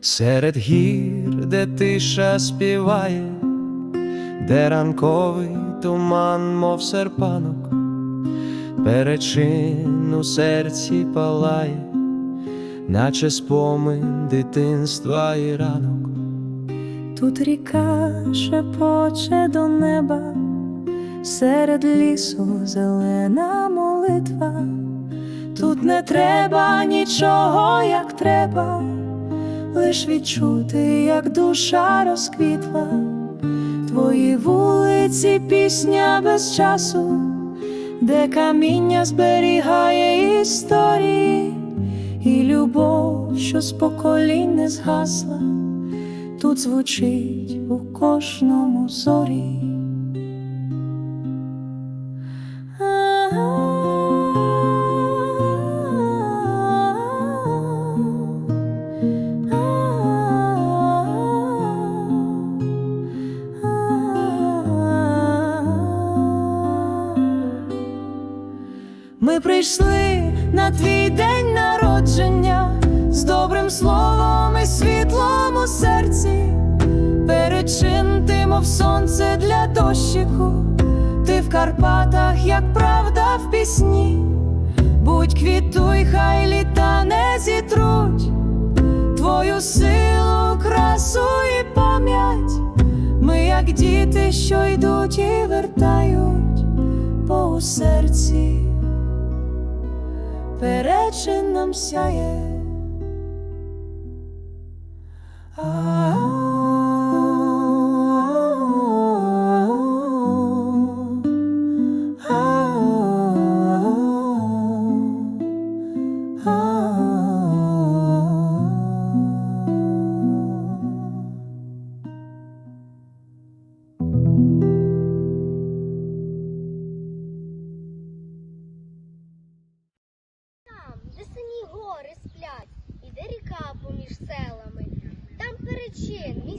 Серед гір, де тиша співає, де ранковий туман, мов серпанок, перечин у серці палає, наче спомин дитинства і ранок. Тут ріка шепоче до неба, серед лісу зелена молитва. Тут не треба нічого, як треба, лиш відчути, як душа розквітла. Твої вулиці, пісня без часу, де каміння зберігає історії, і любов, що з поколінь не згасла тут звучить у кожному зорі. Ми прийшли на твій день народження з добрим словом і світлом у серці. Перечин ти, сонце для дощику, ти в Карпатах, як правда в пісні. Будь квітуй, хай літа не зітруть твою силу, красу і пам'ять. Ми, як діти, що йдуть і вертають, у серці перечин нам сяє.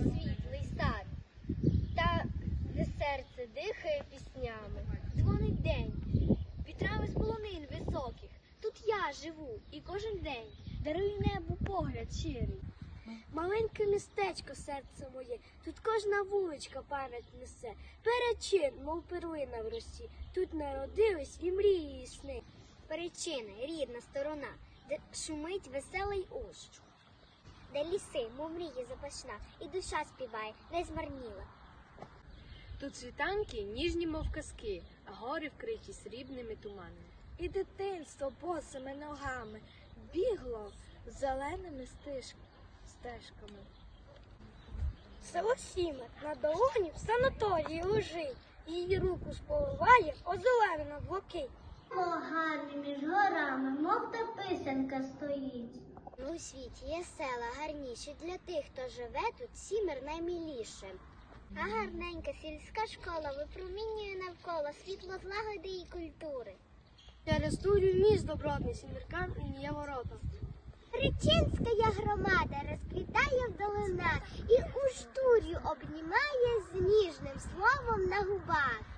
Мій світлий сад, та де серце дихає піснями, дзвонить день, вітрами з полонин високих. Тут я живу і кожен день дарую небу погляд щирий. Маленьке містечко серце моє, тут кожна вуличка пам'ять несе. Перечин, мов перлина в росі, тут народились і мрії, сни. Перечина, рідна сторона, де шумить веселий уж, де ліси, мов мрії запашна, і душа співає, не змарніла. Тут світанки ніжні, мов казки, а гори вкриті срібними туманами. І дитинство босими ногами бігло зеленими стиж... стежками. Село Сіме на долоні в санаторії лежить, її руку споливає озеленена блакить. Гарний між горами, мов та писанка стоїть. Ну, у світі є села гарніші для тих, хто живе тут сімер найміліше. А гарненька сільська школа випромінює навколо світло злагоди і культури. Через турю міст добротний сіміркам і є ворота. Речинська громада розквітає вдолина і у штурю обнімає з ніжним словом на губах.